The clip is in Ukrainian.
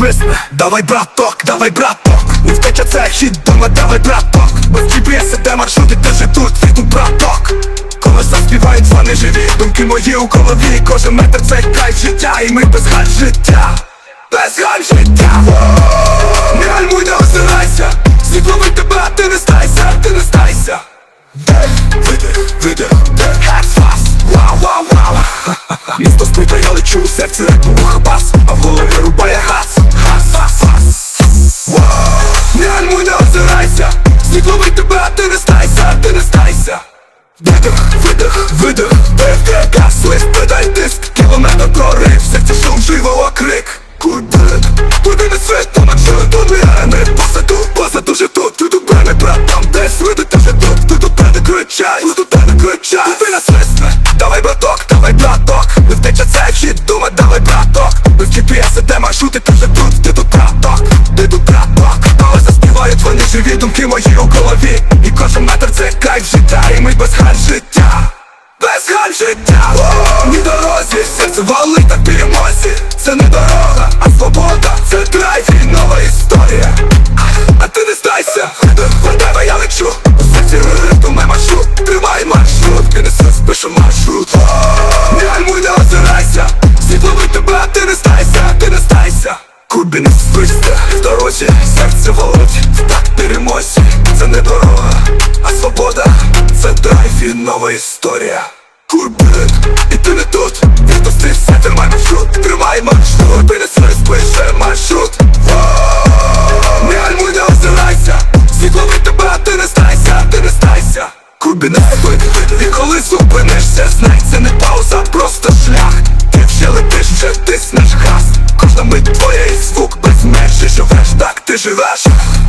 Курбі Давай, браток, давай, браток. Не втече це хід дома, давай, браток. Без GPS іде маршрути, ти же тут, тут, браток. Коли заспівають вони живі. Думки мої у голові. Кожен метр це кайф життя. І ми без галь життя. Без галь життя. Не гальмуй, не озирайся. Світловий тебе, а ти не стайся, ти не стайся. Видих, видих, вдих вау, вау, вау. Місто спить, а я лечу у серці куди не світ, то наче тут. Не тут, тут мене, брат, там десь Види, ти вже тут, ти тут мене кричай, ти тут мене кричай. Давай браток, давай браток. Не втече цей хід, дума, давай браток. Без GPS іде маршрути, ти вже тут, ти тут браток Ти тут браток, коли заспівають вони живі думки мої у голові. І кожен метр це кайф життя, і ми без халь життя. Без халь життя Кубі не спишся в дорозі, серце волить Так перемозі, це не дорога, а свобода. Це драйв і нова історія. Курбин, і ти не тут. Стрівся, тримай маршрут. Тримай маршрут, ти не спише маршрут. Не гальмуй, не озирайся. Світловий тебе, а ти не стайся, ти не стайся. Кубі не спить, і коли зупинишся Знай, це не пауза, просто шлях Ты живешь?